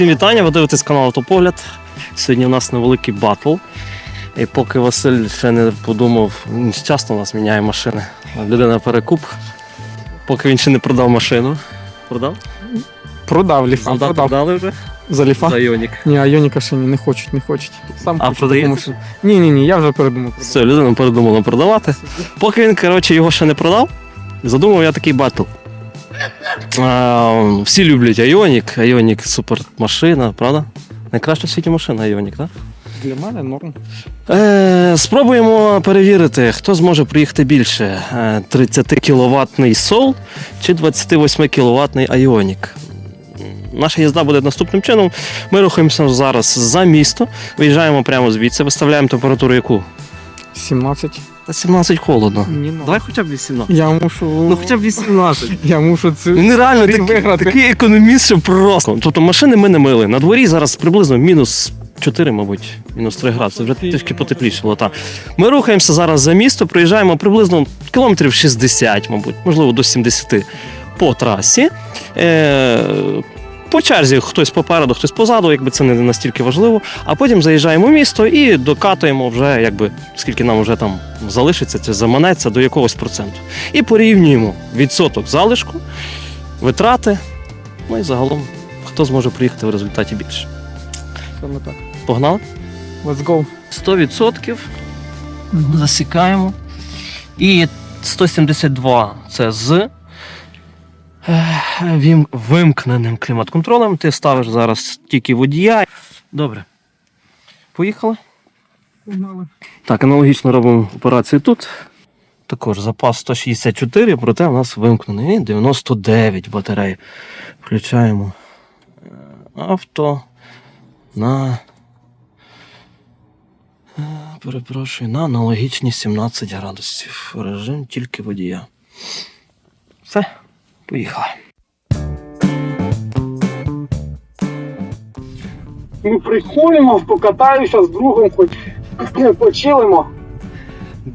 Всім вітання, ви дивитесь канал Автопогляд. Сьогодні у нас невеликий батл. І поки Василь ще не подумав, він часто у нас міняє машини. Людина перекуп. Поки він ще не продав машину. Продав? Продав ліфа, продав. продали вже? За ліфа? За Іонік. Ні, а Йоніка ще ні, не хочуть, не хочуть. Сам А продаєте? машину. Ні, ні, ні, я вже передумав. Все, людина передумала продавати. Поки він, коротше, його ще не продав, задумав я такий батл. А, всі люблять Айонік. Айонік супер машина, правда? Найкраща в світі машина Айонік, так? Для мене норм. Е, спробуємо перевірити, хто зможе приїхати більше: Е, 30 кіловатний Soul чи 28 кіловатний Ioniq. Наша їзда буде наступним чином. Ми рухаємося зараз за місто, виїжджаємо прямо звідси, виставляємо температуру яку? 17. Та 17 холодно. Ні, ну. Давай хоча б 18. Я мушу. Ну хоча б 18. Я мушу це. Він реально Рік такий, виграти. такий економіст, що просто. Тобто машини ми не мили. На дворі зараз приблизно мінус 4, мабуть, мінус 3 градуси. Вже трішки потеплішало. Та. Ми рухаємося зараз за місто, приїжджаємо приблизно кілометрів 60, мабуть, можливо, до 70 по трасі. Е, по черзі хтось попереду, хтось позаду, якби це не настільки важливо. А потім заїжджаємо в місто і докатуємо вже, якби скільки нам вже там залишиться, це заманеться до якогось проценту. І порівнюємо відсоток залишку, витрати. Ну і загалом, хто зможе приїхати в результаті більше. Саме так. Погнали? Let's go. 100% засікаємо. І 172 це з вимкненим клімат-контролем. Ти ставиш зараз тільки водія. Добре. Поїхали. Погнали. Так, аналогічно робимо операцію тут. Також запас 164, проте у нас вимкнений. 99 батарей. Включаємо е, авто на. е, Перепрошую, на аналогічні 17 градусів. Режим тільки водія. Все, поїхали. Ми приходимо, покатаюся з другом, хоч почилимо.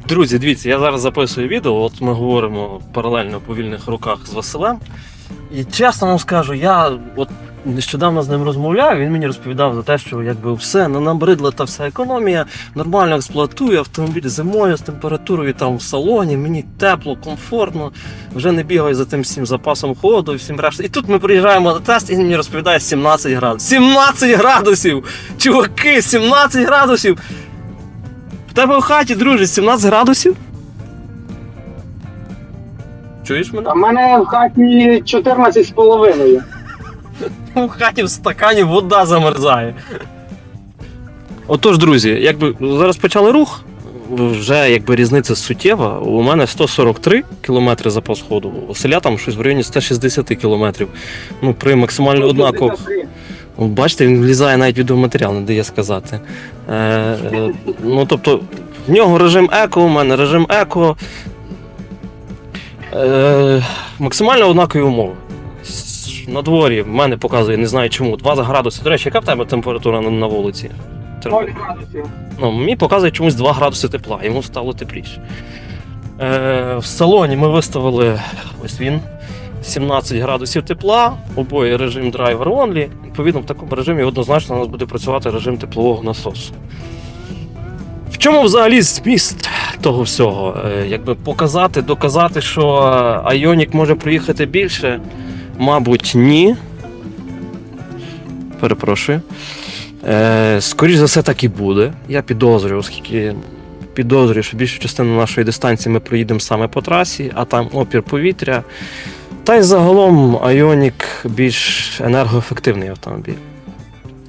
Друзі, дивіться, я зараз записую відео. От ми говоримо паралельно по вільних руках з Василем. І чесно вам скажу, я от нещодавно з ним розмовляв, він мені розповідав за те, що якби все набридла та вся економія, нормально експлуатую автомобіль зимою з температурою там в салоні, мені тепло, комфортно, вже не бігаю за тим всім запасом ходу і всім решта. І тут ми приїжджаємо на тест, і він мені розповідає 17 градусів. 17 градусів! Чуваки, 17 градусів! В тебе в хаті, друже, 17 градусів? Чуєш мене? А мене в хаті 14 з половиною. У хаті в стакані вода замерзає. Отож, друзі, якби зараз почали рух, вже якби різниця суттєва. У мене 143 кілометри запас ходу, у Василя там щось в районі 160 кілометрів. Ну, при максимально однакових. Бачите, він влізає навіть відеоматеріал, не дає сказати. Е, е, ну, тобто, в нього режим еко, у мене режим еко. Е, максимально однакові умови. На дворі в мене показує, не знаю чому, 2 градуси. До речі, яка в тебе температура на, на вулиці? Ноль градусів. Ну, мені показує чомусь 2 градуси тепла, йому стало тепліше. Е, в салоні ми виставили ось він. 17 градусів тепла, обоє режим Driver Only. Відповідно, в такому режимі однозначно у нас буде працювати режим теплового насосу. В чому взагалі зміст того всього? Е, Якби показати, доказати, що Ioniq може приїхати більше? Мабуть, ні. Перепрошую. Е, скоріш за все, так і буде. Я підозрюю, оскільки підозрюю, що більшу частину нашої дистанції ми проїдемо саме по трасі, а там опір повітря. Та й загалом Ioniq більш енергоефективний автомобіль.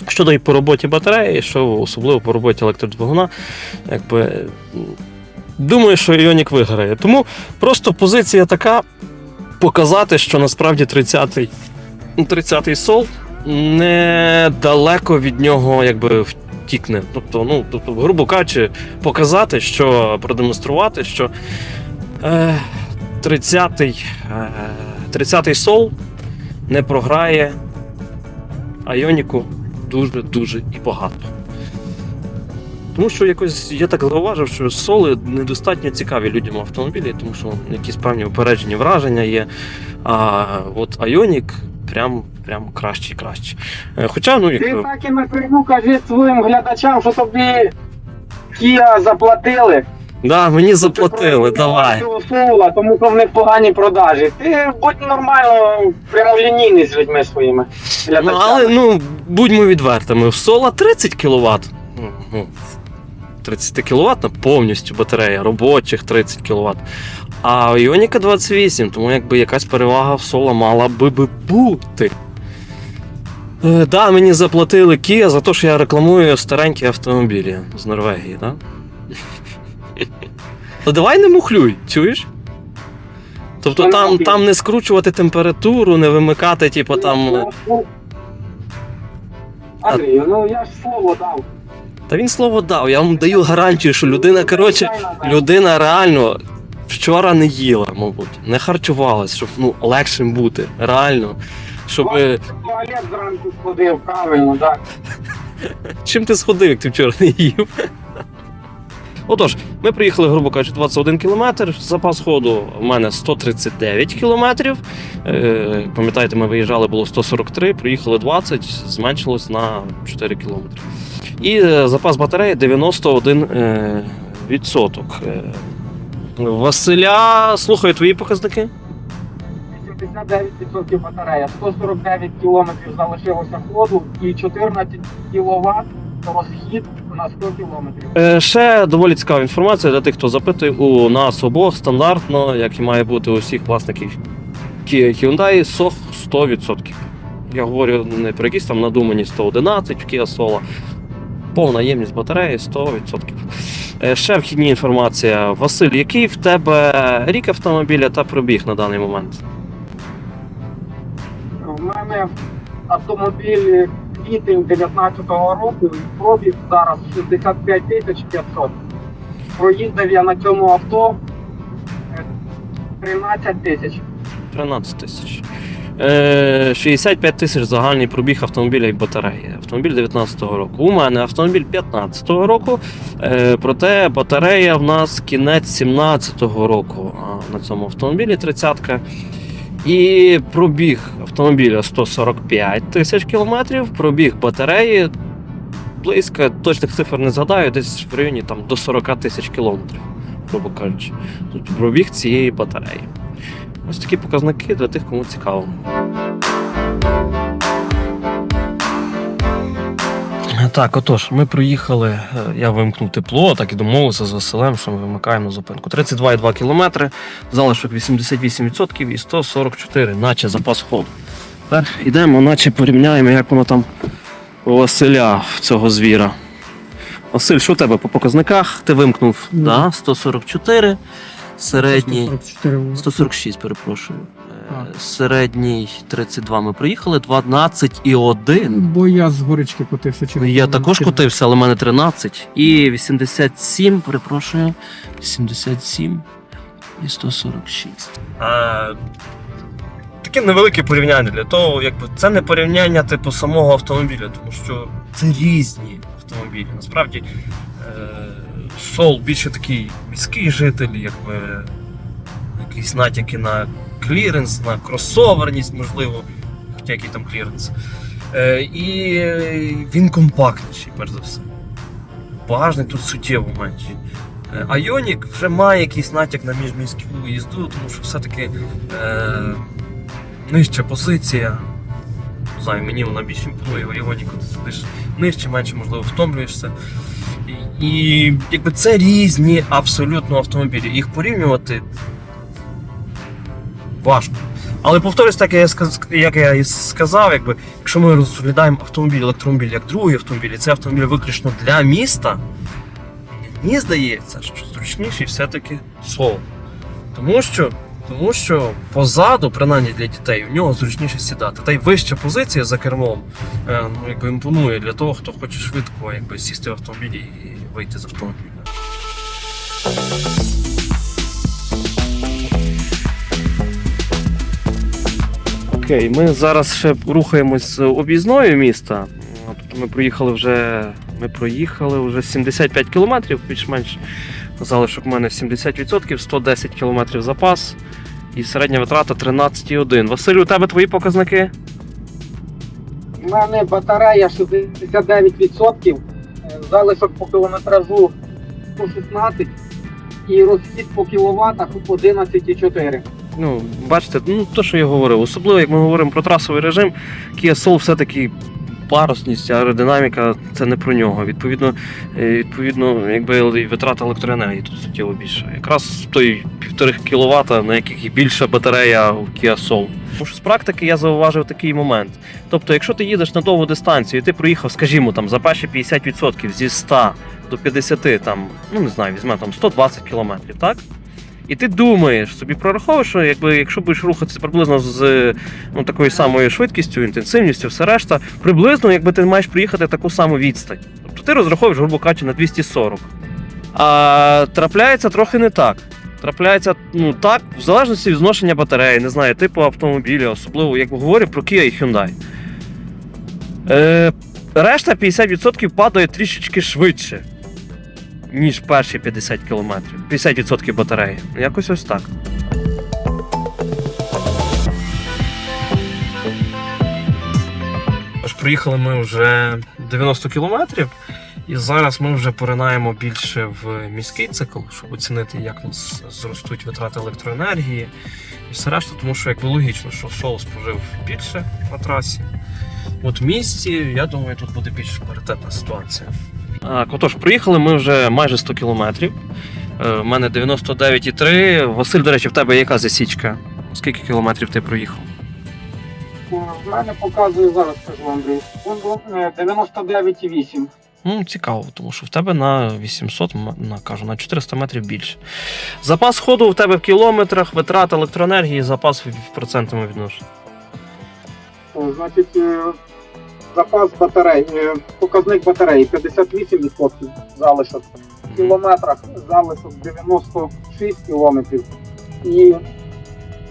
Щодо і по роботі батареї, що особливо по роботі електродвигуна, якби думаю, що Ioniq виграє. Тому просто позиція така показати, що насправді 30-й 30-й сол недалеко від нього якби втікне. Тобто, ну, тобто, грубо кажучи, показати, що продемонструвати, що е, 30-й е, 30-й сол не програє Айоніку дуже-дуже і багато. Тому що якось я так зауважив, що соли недостатньо цікаві людям автомобілі, тому що якісь певні упереджені враження є. А от Айонік прям, прям краще краще. Хоча, ну, Ти так і напряму кажи своїм глядачам, що тобі Kia заплатили. да, мені заплатили, давай. Цього тому що в них погані продажі. Ти будь нормально прямолінійний з людьми своїми Ну, але ну, будьмо відвертими, в Сола 30 кВт. Ну, 30 кВт повністю батарея, робочих 30 кВт. А Іоніка 28, тому якби якась перевага в Сола мала би бути. Е, да, мені заплатили Kia за те, що я рекламую старенькі автомобілі з Норвегії, так? Ну давай не мухлюй, чуєш? Тобто там, там не скручувати температуру, не вимикати, типу там. Ну, Андрію, ну я ж слово дав. Та він слово дав. Я вам даю гарантію, що людина, коротше, людина реально вчора не їла, мабуть, не харчувалась, щоб ну, легшим бути. Реально. Щоб. е, туалет зранку сходив, правильно, так. Чим ти сходив, як ти вчора не їв? Отож, ми приїхали, грубо кажучи, 21 кілометр. Запас ходу в мене 139 кілометрів. Е, пам'ятаєте, ми виїжджали, було 143, приїхали 20, зменшилось на 4 кілометри. І е, запас батареї 91 е, відсоток. Е, Василя, слухаю твої показники. 89% батарея, 149 кілометрів залишилося ходу і 14 кВт розхід на 100 кілометрів. Е, Ще доволі цікава інформація для тих, хто запитує у нас обох стандартно, як і має бути у всіх власників Hyundai, SOH 100%. Я говорю не про якісь там надумані 111 в Kia Soul. Повна ємність батареї 100%. Е, Ще вхідні інформація. Василь, який в тебе рік автомобіля та пробіг на даний момент? У мене автомобіль квітень 19-го року і пробіг зараз 65 тисяч 500. Проїздив я на цьому авто е, 13 тисяч. 13 тисяч. Е, 65 тисяч загальний пробіг автомобіля і батареї. Автомобіль 19-го року. У мене автомобіль 15-го року. Е, проте батарея в нас кінець 17-го року на цьому автомобілі 30-ка. І пробіг автомобіля 145 тисяч кілометрів, пробіг батареї близько, точних цифр не згадаю, десь в районі там, до 40 тисяч кілометрів, грубо кажучи. Тут пробіг цієї батареї. Ось такі показники для тих, кому цікаво. Так, отож, ми проїхали, е, я вимкнув тепло, так і домовився з Василем, що ми вимикаємо зупинку. 32,2 кілометри, залишок 88% і 144, наче запас ходу. Тепер йдемо, наче порівняємо, як воно там у Василя цього звіра. Василь, що у тебе по показниках? Ти вимкнув Ну. да, 144, середній. 144 146, перепрошую. Е, А. Середній 32 ми проїхали, 12 і 1. Бо я з горички котився через. Я також котився, але в мене 13. І 87, перепрошую. 87 і 146. А, таке невелике порівняння для того, якби це не порівняння типу самого автомобіля, тому що це різні автомобілі. Насправді е, Сол більше такий міський житель, якби якісь натяки на кліренс, на кросоверність, можливо, хоча який там кліренс. Е, і він компактніший, перш за все. Багажник тут суттєво менший. Е, А Йонік вже має якийсь натяк на міжміську їзду, тому що все-таки е, нижча позиція. Не знаю, мені вона більш імпонує, у Йоніку ти сидиш нижче, менше, можливо, втомлюєшся. І, якби це різні абсолютно автомобілі. Їх порівнювати важко. Але повторюсь, так як я і сказав, якби, якщо ми розглядаємо автомобіль, електромобіль як другий автомобіль, і це автомобіль виключно для міста, мені здається, що зручніший все-таки сол. Тому що, тому що позаду, принаймні для дітей, в нього зручніше сідати. Та й вища позиція за кермом е, ну, якби імпонує для того, хто хоче швидко якби, сісти в автомобіль і вийти з автомобіля. Окей, ми зараз ще рухаємось з об'їзної міста. Тобто ми проїхали вже. Ми проїхали вже 75 кілометрів, більш-менш залишок у мене 70%, 110 кілометрів запас і середня витрата 13,1. Василь, у тебе твої показники? в мене батарея 69%, е, залишок по кілометражу 116 і розхід по кіловатах 11,4. Ну, бачите, ну то, що я говорив, особливо як ми говоримо про трасовий режим, Kia Soul все-таки парусність, аеродинаміка це не про нього. Відповідно, е, відповідно, якби витрата електроенергії тут суттєво більша. Якраз той півтори кВт, на яких і більша батарея в Kia Soul. Тому що з практики я зауважив такий момент. Тобто, якщо ти їдеш на довгу дистанцію, і ти проїхав, скажімо, там за перші 50% зі 100 до 50, там, ну не знаю, візьме там 120 км, так? І ти думаєш, собі прораховуєш, що якби, якщо будеш рухатися приблизно з ну, такою самою швидкістю, інтенсивністю, все решта, приблизно якби ти маєш приїхати таку саму відстань. Тобто ти розраховуєш, грубо кажучи, на 240. А трапляється трохи не так. Трапляється ну так, в залежності від зношення батареї, не знаю, типу автомобіля, особливо, як говорю про Kia і Hyundai. Е, решта 50% падає трішечки швидше, ніж перші 50 км. 50% батареї. Якось ось так. Тож приїхали ми вже 90 кілометрів, і зараз ми вже поринаємо більше в міський цикл, щоб оцінити, як у нас зростуть витрати електроенергії і все решта, тому що якби логічно, що сол спожив більше на трасі. От в місті, я думаю, тут буде більш паритетна ситуація. Так, отож, приїхали ми вже майже 100 кілометрів. Е, У мене 99,3. Василь, до речі, в тебе яка засічка? Скільки кілометрів ти проїхав? Е, В мене показує зараз, скажу Андрій, е, 99,8. Ну, цікаво, тому що в тебе на 800, на, кажу, на 400 метрів більше. Запас ходу в тебе в кілометрах, витрата електроенергії, запас в процентному відношенні. Значить, е, запас батарей, е, показник батареї 58% залишок. В кілометрах залишок 96 кілометрів і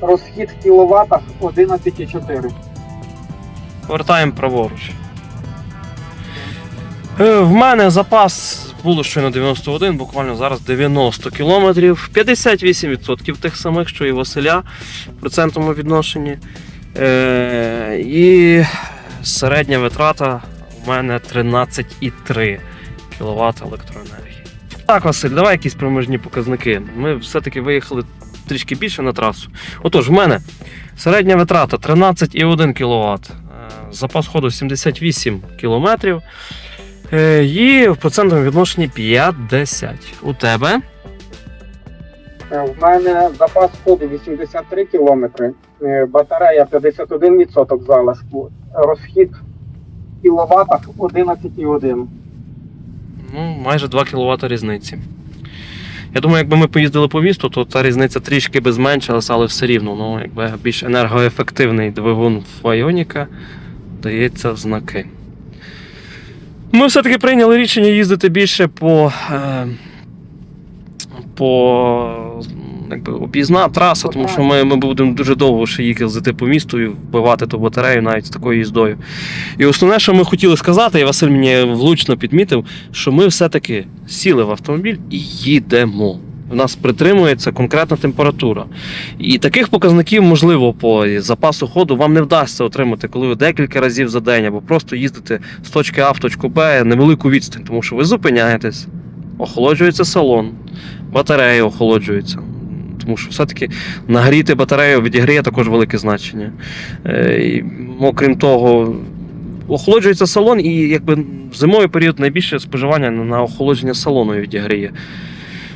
розхід в кіловатах 11,4. Повертаємо праворуч. Е, В мене запас було щойно 91, буквально зараз 90 кілометрів, 58% тих самих, що і Василя в процентному відношенні. Е, і середня витрата у мене 13,3 кВт електроенергії. Так, Василь, давай якісь проміжні показники. Ми все-таки виїхали трішки більше на трасу. Отож, в мене середня витрата 13,1 кВт. Запас ходу 78 км. І в процентному відношенні 50. У тебе? Е, В мене запас ходу 83 кілометри, е, батарея 51% залишку, розхід в кіловатах 11,1. Ну, майже 2 кВт різниці. Я думаю, якби ми поїздили по місту, то ця різниця трішки би зменшилася, але все рівно, ну, якби більш енергоефективний двигун Файоніка дається в знаки. Ми все-таки прийняли рішення їздити більше по, е, по якби, об'їзна траса, тому що ми, ми будемо дуже довго ще їздити по місту і вбивати ту батарею навіть з такою їздою. І основне, що ми хотіли сказати, і Василь мені влучно підмітив, що ми все-таки сіли в автомобіль і їдемо. У нас притримується конкретна температура. І таких показників, можливо, по запасу ходу вам не вдасться отримати, коли ви декілька разів за день або просто їздите з точки А в точку Б невелику відстань, тому що ви зупиняєтесь, охолоджується салон, батарея охолоджується. Тому що все-таки нагріти батарею відіграє також велике значення. Е, і, окрім того, охолоджується салон, і якби в зимовий період найбільше споживання на- охолодження салону відіграє.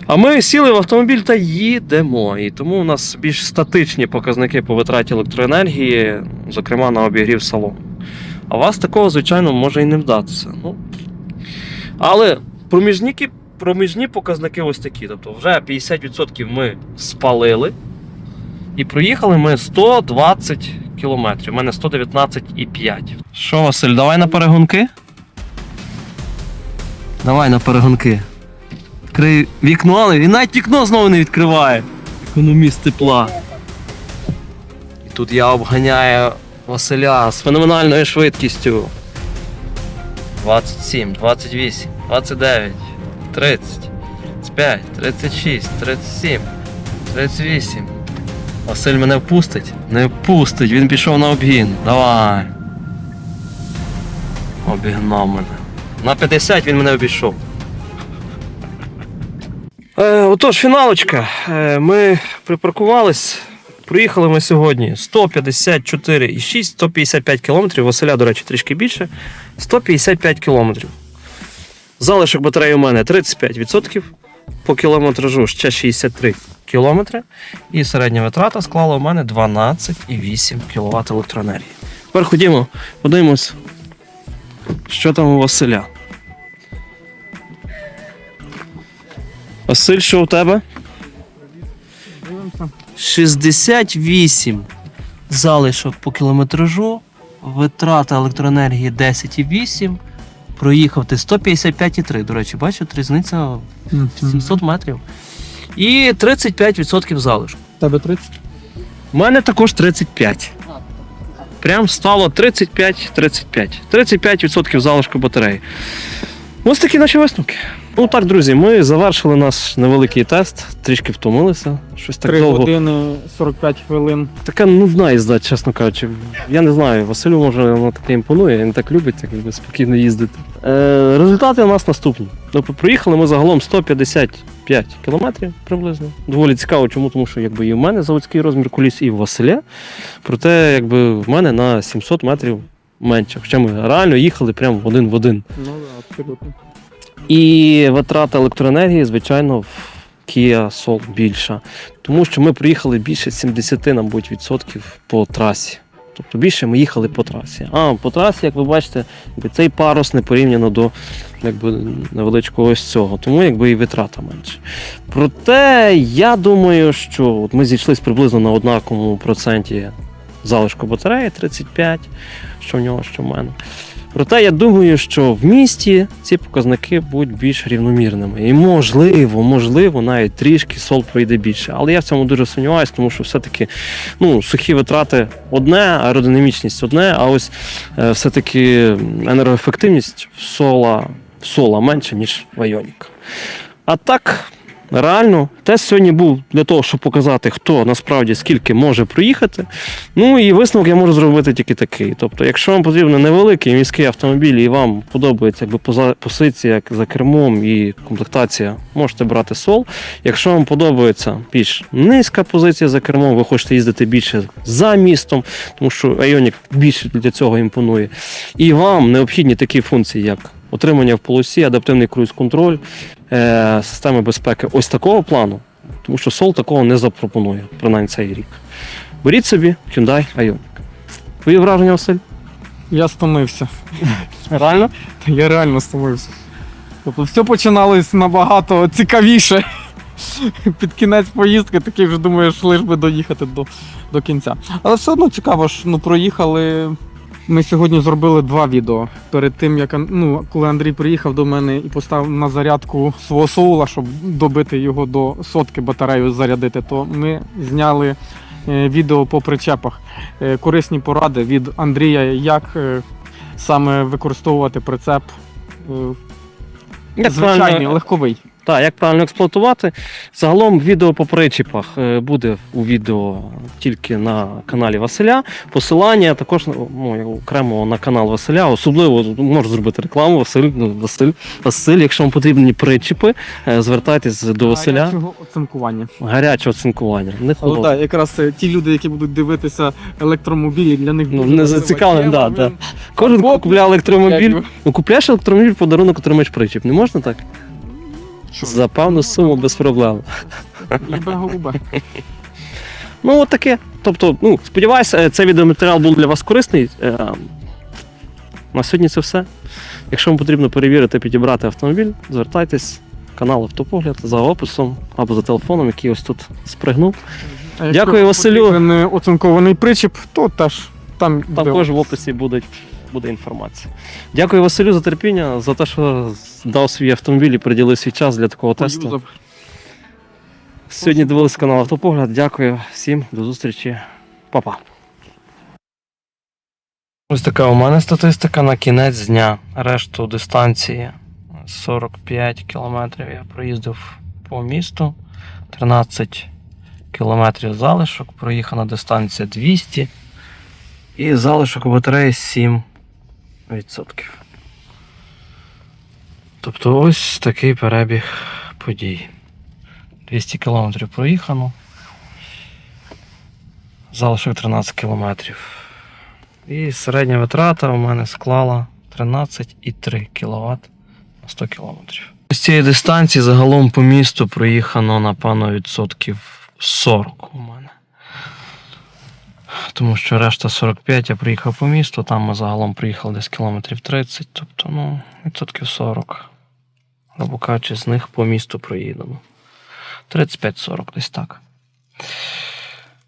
А ми сіли в автомобіль та їдемо. І тому у нас більш статичні показники по витраті електроенергії, зокрема на обігрів салону. А вас такого, звичайно, може і не вдатися. Ну, але проміжні, проміжні показники ось такі. Тобто вже 50% ми спалили. І проїхали ми 120 кілометрів. У мене 119,5. Що, Василь, давай на перегонки? Давай на перегонки. Відкрий вікно, але він навіть вікно знову не відкриває. Економіст тепла. І тут я обганяю Василя з феноменальною швидкістю. 27, 28, 29, 30, 35, 36, 37, 38. Василь мене впустить? Не впустить, він пішов на обгін. Давай. Обігнав мене. На 50 він мене обійшов. Е, отож, фіналочка. Е, ми припаркувались. Проїхали ми сьогодні 154,6, 155 кілометрів. Василя, до речі, трішки більше. 155 кілометрів. Залишок батареї у мене 35%. По кілометражу ще 63 кілометри. І середня витрата склала у мене 12,8 кВт електроенергії. Тепер ходімо, подивимось, що там у Василя. Василь, що у тебе? 68 залишок по кілометражу, витрата електроенергії 10,8. Проїхав ти 155,3. До речі, бачу, різниця в 700 метрів. І 35% залишку. Тебе 30? У мене також 35. Прям стало 35-35. 35% залишку батареї. Ось такі наші висновки. Ну так, друзі, ми завершили наш невеликий тест, трішки втомилися. Щось так 3 довго. години 45 хвилин. Така нудна їзда, чесно кажучи. Я не знаю, Василю може воно таке імпонує, він так любить так, якби, спокійно їздити. Е, результати у нас наступні. Тобто проїхали ми загалом 155 кілометрів приблизно. Доволі цікаво, чому? Тому що якби і в мене заводський розмір коліс, і в Василя. Проте, якби в мене на 700 метрів менше. Хоча ми реально їхали прямо в один в один. Ну, абсолютно. І витрата електроенергії, звичайно, в Kia Soul більша. Тому що ми приїхали більше 70, мабуть, відсотків по трасі. Тобто більше ми їхали по трасі. А по трасі, як ви бачите, якби цей парус не порівняно до якби, невеличкого ось цього. Тому якби і витрата менше. Проте я думаю, що от ми зійшлися приблизно на однаковому проценті залишку батареї 35, що в нього, що в мене. Проте я думаю, що в місті ці показники будуть більш рівномірними. І можливо, можливо, навіть трішки сол пройде більше. Але я в цьому дуже сумніваюся, тому що все-таки ну, сухі витрати одне, аеродинамічність одне, а ось е, все-таки енергоефективність в сола, в сола менше, ніж в Айоніка. А так, реально, тест сьогодні був для того, щоб показати, хто насправді скільки може проїхати. Ну і висновок я можу зробити тільки такий. Тобто, якщо вам потрібен невеликий міський автомобіль і вам подобається якби позиція за кермом і комплектація, можете брати сол. Якщо вам подобається більш низька позиція за кермом, ви хочете їздити більше за містом, тому що Ioniq більше для цього імпонує. І вам необхідні такі функції, як отримання в полосі, адаптивний круїз-контроль, е, системи безпеки ось такого плану, тому що сол такого не запропонує, принаймні цей рік. Беріть собі Hyundai Ioniq. Твої враження, Василь? Я стомився. Реально? Та Я реально стомився. Тобто все починалось набагато цікавіше. Під кінець поїздки такий вже думаєш, лиш би доїхати до, до кінця. Але все одно цікаво ж, ну проїхали. Ми сьогодні зробили два відео. Перед тим, як ну, коли Андрій приїхав до мене і поставив на зарядку свого соула, щоб добити його до сотки батарею зарядити, то ми зняли е, відео по причепах. Е, корисні поради від Андрія, як е, саме використовувати прицеп звичайний, легковий. Так, як правильно експлуатувати. Загалом відео по причіпах е, буде у відео тільки на каналі Василя. Посилання також ну, окремо на канал Василя. Особливо можу зробити рекламу. Василь, ну, Василь, Василь, якщо вам потрібні причіпи, е, звертайтесь до Василя. Гарячого оцинкування. Гаряче оцинкування. Не Але холодне. так, якраз е, ті люди, які будуть дивитися електромобілі, для них Ну, не зацікавлені, тема. да, Кожен купляє електромобіль. Ну, купляєш електромобіль, подарунок отримаєш причіп. Не можна так? За певну суму без проблем. Любе голубе. Ну, от таке. Тобто, ну, сподіваюся, е, цей відеоматеріал був для вас корисний. Е, На сьогодні це все. Якщо вам потрібно перевірити, підібрати автомобіль, звертайтесь. Канал Автопогляд за описом або за телефоном, який ось тут спригнув. А Дякую, Василю. потрібен, е, оцинкований причіп, то теж там буде Також в описі буде, буде інформація. Дякую Василю за терпіння, за те, що дав свій автомобіль і приділив свій час для такого тесту. Сьогодні дивилися канал Автопогляд. Дякую всім, до зустрічі. Па-па. Ось така у мене статистика на кінець дня. Решту дистанції 45 кілометрів я проїздив по місту. 13 кілометрів залишок. Проїхана дистанція 200. І залишок у батареї 7%. Тобто ось такий перебіг подій. 200 кілометрів проїхано. Залишив 13 кілометрів. І середня витрата у мене склала 13,3 кВт на 100 кілометрів. З цієї дистанції загалом по місту проїхано, напевно, відсотків 40 у мене. Тому що решта 45 я приїхав по місту, там ми загалом приїхали десь кілометрів 30, тобто, ну, відсотків 40. Або кажучи, з них по місту проїдемо. 35-40 десь так.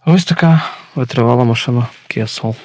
Ось така витривала машина Kia Soul.